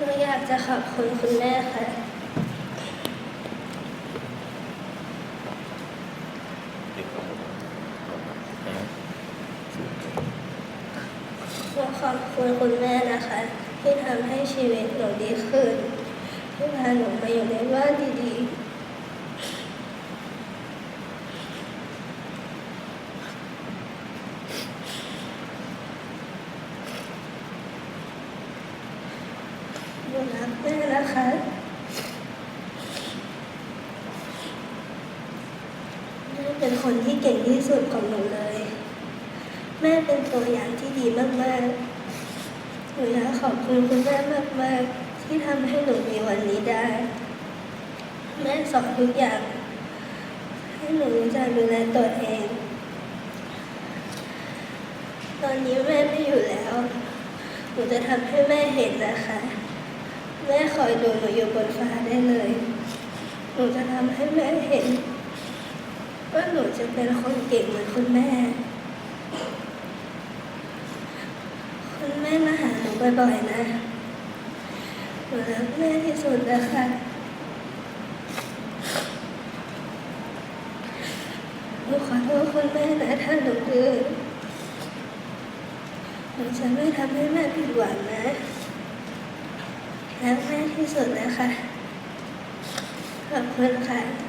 หนูอยากจะขอบคุณคุณแม่ค่ะขอขอบคุณคุณแม่นะคะ ที่ทำให้ชีวิตหนูดีขึ้น ที่พาหนูมาอยู่ในบ้านดีๆ หนูรักแม่นะคะแม่เป็นคนที่เก่งที่สุดของหนูเลย แม่เป็นตัวอย่างที่ดีมากๆหนูอยากขอบคุณคุณแม่มากๆ ที่ทำให้หนูมีวันนี้ได้ แม่สอนทุกอย่าง ให้หนูรู้จักดูแลตัวเอง ตอนนี้แม่ไม่อยู่แล้วหนูจะทำให้แม่เห็นนะคะ แม่คอยดูหนูอยู่บนฟ้าได้เลย หนูจะทำให้แม่เห็น ว่าหนูจะเป็นคนเก่งเหมือนคุณแม่ คุณแม่มาหาหนูบ่อยๆนะ หนูรักแม่ที่สุดนะคะหนูขอโทษคุณแม่นะถ้าหนูดื้อหนูจะไม่ทำให้แม่ผิดหวังนะ รักแม่ที่สุดนะคะ ขอบคุณค่ะ